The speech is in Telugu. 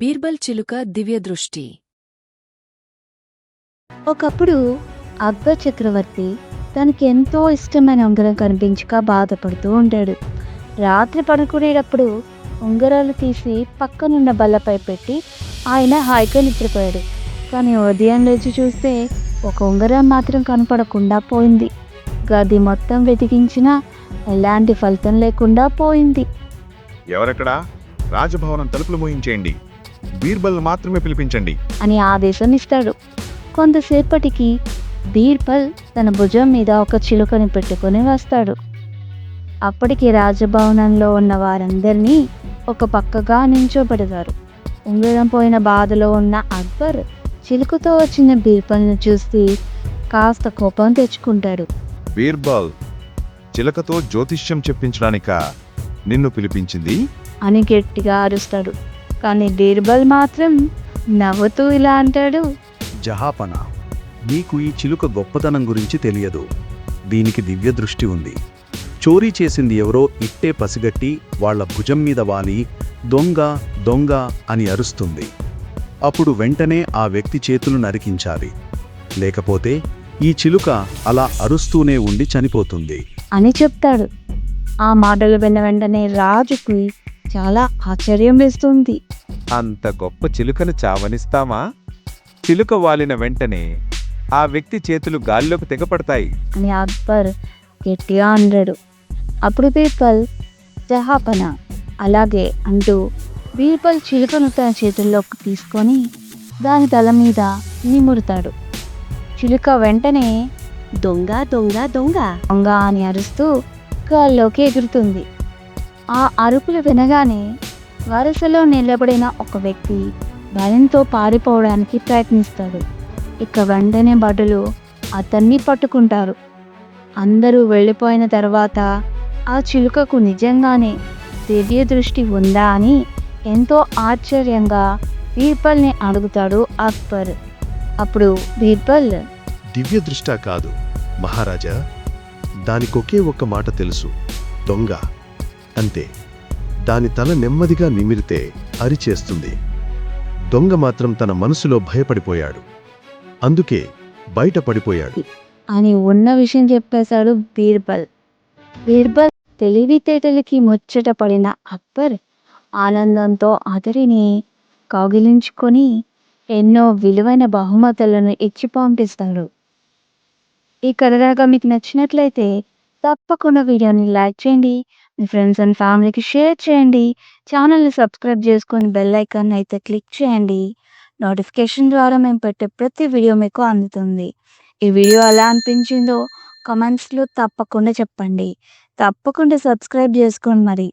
బీర్బల్ చిలుక దివ్యదృష్టి ఒకప్పుడు అక్బర్ చక్రవర్తి తనకి ఎంతో ఇష్టమైన ఉంగరం కనిపించక బాధపడుతూ ఉంటాడు రాత్రి పడుకునేటప్పుడు ఉంగరాలు తీసి పక్కనున్న బల్లపై పెట్టి ఆయన హాయిగా నిద్రపోయాడు. కానీ ఉదయం లేచి చూస్తే ఒక ఉంగరం మాత్రం కనపడకుండా పోయింది. గది మొత్తం వెతికించినా ఎలాంటి ఫలితం లేకుండా పోయింది. ఎవరెక్కడా? రాజభవనం తలుపులు మూయించేయండి. బీర్బల్ మాత్రమే పిలిపించండి. అని ఆదేశం ఇస్తాడు కొంతసేపటికి బీర్బల్ తన భుజం మీద ఒక చిలుకని పెట్టుకొని వస్తాడు. అప్పటికి రాజభవనంలో ఉన్న వారందరినీ ఒక పక్కగా నించోబెడతారు. ఉంగరం పోయిన బాధలో ఉన్న అక్బర్ చిలుకతో వచ్చిన బీర్బల్ని చూసి కాస్త కోపం తెచ్చుకుంటాడు. బీర్బల్ చిలకతో జ్యోతిష్యం చెప్పించడానిక నిన్ను పిలిపించింది? అని గట్టిగా అరుస్తాడు. కానీ బీర్బల్ మాత్రం నవ్వుతూ ఇలా అంటాడు. జహాపన నీకు ఈ చిలుక గొప్పతనం గురించి తెలియదు. దీనికి దివ్య దృష్టి ఉంది. చోరీ చేసింది ఎవరో ఇట్టే పసిగట్టి వాళ్ళ భుజం మీద వాలి దొంగ దొంగ అని అరుస్తుంది. అప్పుడు వెంటనే ఆ వ్యక్తి చేతులు నరికించాలి. లేకపోతే ఈ చిలుక అలా అరుస్తూనే ఉండి చనిపోతుంది. అని చెప్తాడు. ఆ మాటలు విన్న వెంటనే రాజుకి చాలా ఆశ్చర్యం వేస్తుంది అంత గొప్ప చిలుకను చావనిస్తామా చిలుక వాలిన వెంటనే ఆ వ్యక్తి చేతులు గాల్లోకి తెగపడతాయి. అని అక్బర్ గట్టిగా అన్నాడు అప్పుడు బీర్బల్ జహాపన అలాగే అంటూ బీర్బల్ చిలుకను తన చేతుల్లోకి తీసుకొని దాని తల మీద నిమురుతాడు. చిలుక వెంటనే దొంగ దొంగ దొంగ దొంగ అని అరుస్తూ గాల్లోకి ఎగురుతుంది. ఆ అరుపులు వినగానే వరుసలో నిలబడిన ఒక వ్యక్తి భయంతో పారిపోవడానికి ప్రయత్నిస్తాడు. ఇక వెంటనే భటులు అతన్ని పట్టుకుంటారు. అందరూ వెళ్ళిపోయిన తర్వాత ఆ చిలుకకు నిజంగానే దివ్య దృష్టి ఉందా అని ఎంతో ఆశ్చర్యంగా బీర్బల్ని అడుగుతాడు అక్బర్. అప్పుడు బీర్బల్ దివ్య దృష్ట కాదు మహారాజా దానికొకే ఒక మాట తెలుసు దొంగ. అంతే. దాని తల నెమ్మదిగా నిమిరితే అరిచేస్తుంది. దొంగ మాత్రం తన మనసులో భయపడిపోయాడు. అందుకే బయట పడిపోయాడు. అని ఉన్న విషయం చెప్పేశాడు బీర్బల్. బీర్బల్ తెలివితేటలకి ముచ్చట పడిన అక్బర్ ఆనందంతో అతడిని కౌగిలించుకొని ఎన్నో విలువైన బహుమతులను ఇచ్చి పంపిస్తాడు. ఈ కథ మీకు నచ్చినట్లయితే తప్పకుండా వీడియోని లైక్ చేయండి మీ ఫ్రెండ్స్ అండ్ ఫ్యామిలీకి షేర్ చేయండి. ఛానల్ని సబ్స్క్రైబ్ చేసుకొని బెల్ ఐకాన్ అయితే క్లిక్ చేయండి. నోటిఫికేషన్ ద్వారా మేము పెట్టే ప్రతి వీడియో మీకు అందుతుంది. ఈ వీడియో ఎలా అనిపించిందో కమెంట్స్లో తప్పకుండా చెప్పండి. తప్పకుండా సబ్స్క్రైబ్ చేసుకోండి మరి.